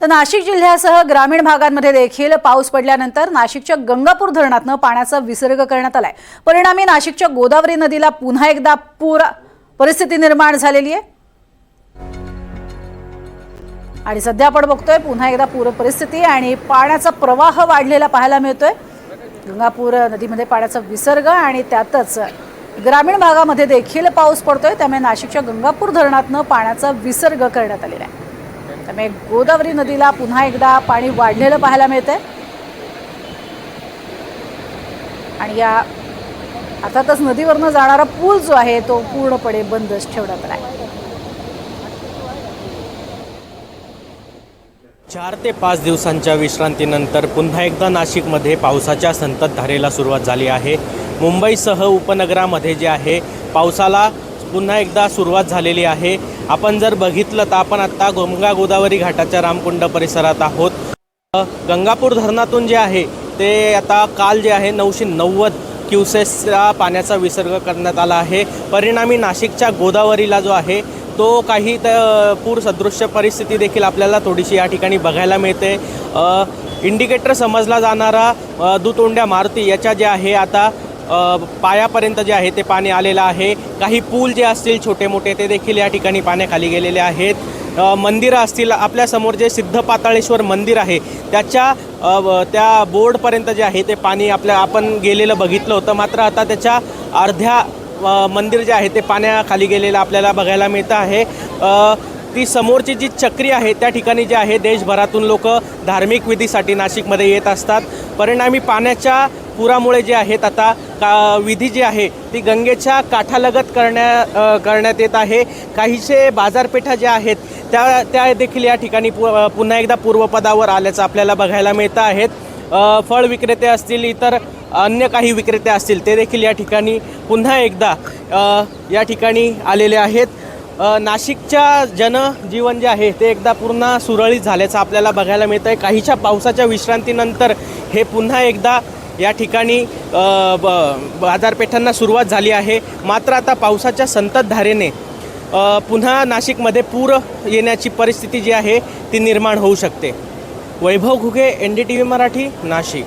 तर नाशिक जिल्ह्यासह ग्रामीण भागांमध्ये देखील पाऊस पडल्यानंतर नाशिकच्या गंगापूर धरणातनं पाण्याचा विसर्ग करण्यात आलाय. परिणामी नाशिकच्या गोदावरी नदीला पुन्हा एकदा पूर परिस्थिती निर्माण झालेली आहे. आणि सध्या आपण बघतोय पुन्हा एकदा पूर परिस्थिती आणि पाण्याचा प्रवाह वाढलेला पाहायला मिळतोय. गंगापूर नदीमध्ये पाण्याचा विसर्ग आणि त्यातच ग्रामीण भागामध्ये देखील पाऊस पडतोय. त्यामुळे नाशिकच्या गंगापूर धरणातनं पाण्याचा विसर्ग करण्यात आलेला आहे. त्यामुळे गोदावरी नदीला पुन्हा एकदा पाणी वाढलेलं पाहायला मिळतंय. आणि या अर्थातच नदीवरनं जाणारा पूल जो आहे तो पूर्णपणे बंदच ठेवण्यात आला आहे चार ते पाच दिवसांच्या विश्रांतीनंतर पुन्हा एकदा नाशिकमध्ये पावसाच्या संततधारेला सुरुवात झाली आहे. मुंबईसह उपनगरामध्ये जे आहे पावसाला पुन्हा एकदा सुरुवात झालेली आहे. आपण जर बघितलं तर आपण आत्ता गंगा गोदावरी घाटाच्या रामकुंड परिसरात आहोत. गंगापूर धरणातून जे आहे ते आता काल जे आहे नऊशे नव्वद क्युसेसचा पाण्याचा विसर्ग करण्यात आला आहे. परिणामी नाशिकच्या गोदावरीला जो आहे तो काही तर पूर सदृश्य परिस्थिती देखील आपल्याला थोडीशी या ठिकाणी बघायला मिळते. इंडिकेटर समजला जाणारा दुतोंड्या मारुती याच्या जे आहे आता पायापर्यंत जे आहे ते पाणी आलेलं आहे. काही पूल जे असतील छोटे मोठे ते देखील या ठिकाणी पाण्याखाली गेलेले आहेत. मंदिरं असतील आपल्यासमोर जे सिद्ध पाताळेश्वर मंदिर आहे त्याच्या त्या बोर्डपर्यंत जे आहे ते पाणी आपल्या आपण गेलेलं बघितलं होतं. मात्र आता त्याच्या अर्ध्या मंदिर जे आहे ते पाण्याखाली गेलेलं आपल्याला बघायला मिळतं आहे. ती समोरची जी चक्री आहे त्या ठिकाणी जे आहे देशभरातून लोक धार्मिक विधीसाठी नाशिकमध्ये येत असतात. परिणामी पाण्याच्या पुरामुळे जे आहेत आता का विधी जी आहे ती गंगेच्या काठालगत करण्या करण्यात येत आहे. काहीसे बाजारपेठा ज्या आहेत त्या त्या देखील या ठिकाणी पु पुन्हा एकदा पूर्वपदावर आल्याचं आपल्याला बघायला मिळतं आहेत. फळ विक्रेते असतील इतर अन्य काही विक्रेते असतील ते देखील या ठिकाणी पुन्हा एकदा या ठिकाणी आलेले आहेत. नाशिकच्या जनजीवन जे आहे ते एकदा पूर्ण सुरळीत झाल्याचं आपल्याला बघायला मिळतं आहे काहीच्या पावसाच्या विश्रांतीनंतर हे पुन्हा एकदा या ठिकाणी ब बाजारपेठांना सुरुवात झाली आहे. मात्र आता पावसाच्या संततधारेने पुन्हा नाशिकमध्ये पूर येण्याची परिस्थिती जी आहे ती निर्माण होऊ शकते. Vaibhav Ghuge N D T V Marathi Nashik.